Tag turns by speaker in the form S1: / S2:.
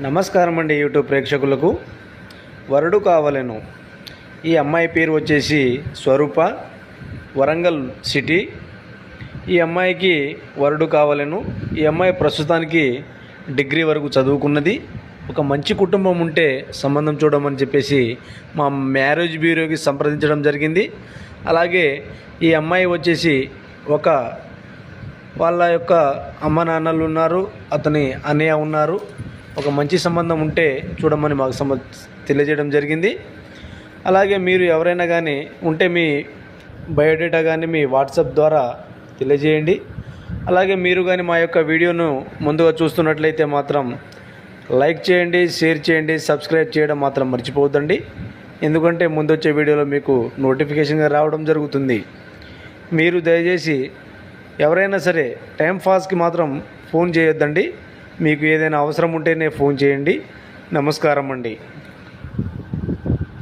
S1: నమస్కారం అండి యూట్యూబ్ ప్రేక్షకులకు. వరుడు కావలను. ఈ అమ్మాయి పేరు వచ్చేసి స్వరూప వరంగల్ సిటీ. ఈ అమ్మాయికి వరుడు కావలను. ఈ అమ్మాయి ప్రస్తుతానికి డిగ్రీ వరకు చదువుకున్నది. ఒక మంచి కుటుంబం ఉంటే సంబంధం చూడమని చెప్పేసి మా మ్యారేజ్ బ్యూరోకి సంప్రదించడం జరిగింది. అలాగే ఈ అమ్మాయి వచ్చేసి ఒక వాళ్ళ యొక్క అమ్మ నాన్నలు ఉన్నారు అతని అన్నయ్య ఉన్నారు. ఒక మంచి సంబంధం ఉంటే చూడమని మాకు సంబ తెలియజేయడం జరిగింది. అలాగే మీరు ఎవరైనా కానీ ఉంటే మీ బయోడేటా కానీ మీ వాట్సాప్ ద్వారా తెలియజేయండి. అలాగే మీరు కానీ మా యొక్క వీడియోను ముందుగా చూస్తున్నట్లయితే మాత్రం లైక్ చేయండి షేర్ చేయండి సబ్స్క్రైబ్ చేయడం మాత్రం మర్చిపోవద్దండి. ఎందుకంటే ముందు వచ్చే వీడియోలో మీకు నోటిఫికేషన్గా రావడం జరుగుతుంది. మీరు దయచేసి ఎవరైనా సరే టైం పాస్కి మాత్రం ఫోన్ చేయొద్దండి. మీకు ఏదైనా అవసరం ఉంటేనే ఫోన్ చేయండి. నమస్కారం అండి.